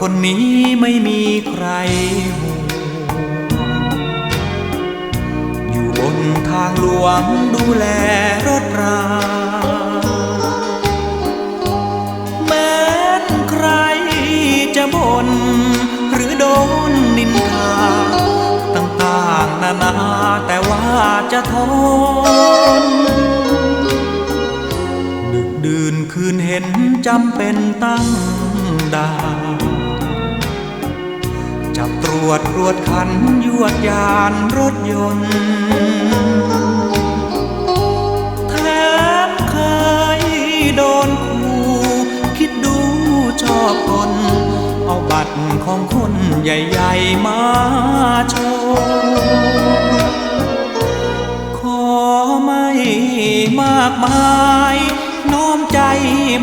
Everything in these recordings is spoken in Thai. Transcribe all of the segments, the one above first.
คนนี้ไม่มีใครห่วงอยู่บนทางหลวงดูแลรถรา แม้นใครจะบ่นหรือโดนนินทา ต่างๆนานาแต่ว่าจะทนดึกดื่นคืนเห็นจำเป็นตั้งดาว วจรวดขันยวดยานรถยนต์แถมเคยโดนขู่คิดดูชอบคน เอาบัตรของคนใหญ่ๆมาโชว์ขอไม่มากมายน้อมใจ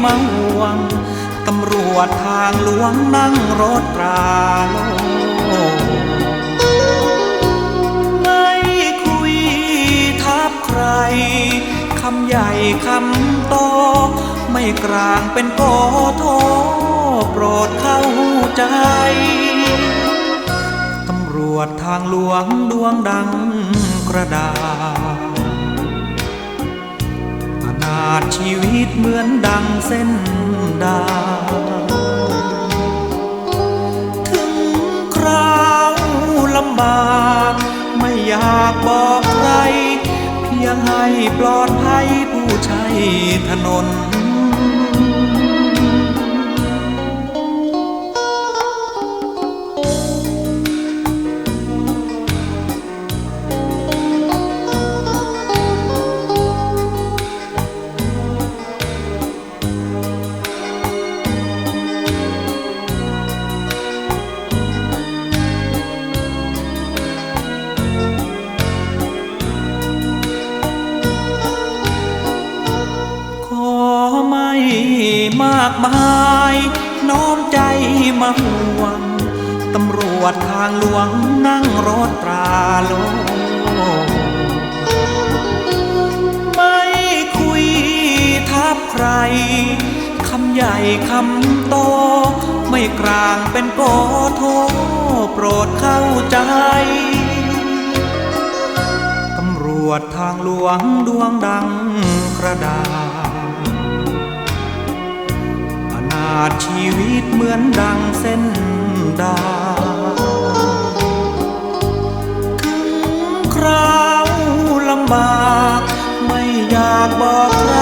มาห่วงตำรวจทางหลวงนั่งรถตราลง ใหญ่คำโต ไม่กลางเป็นโกโทโปรดเข้าใจตำรวจทางหลวงดวงดังกระดาษอนาถชีวิตเหมือนดังเส้นดา องให้ปลอดภัยผู้ใช้ถนนากมายน้อมใจมาห่วง ตำรวจทางหลวงนั่งรถตราโลงไม่คุยทับใคร คำใหญ่คำโต ไม่กลางเป็นโกโทโปรดเข้าใจตำรวจทางหลวงดวงดังกระดาษาดชีวิตเหมือนดังเส้นดาวถึงคราวลำบาก ไม่อยากบอกใคร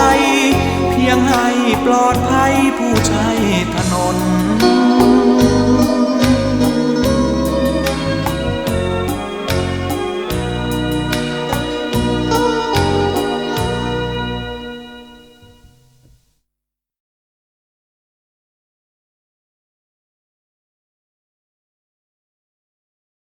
เพียงให้ปลอดภัยผู้ใช้ถนน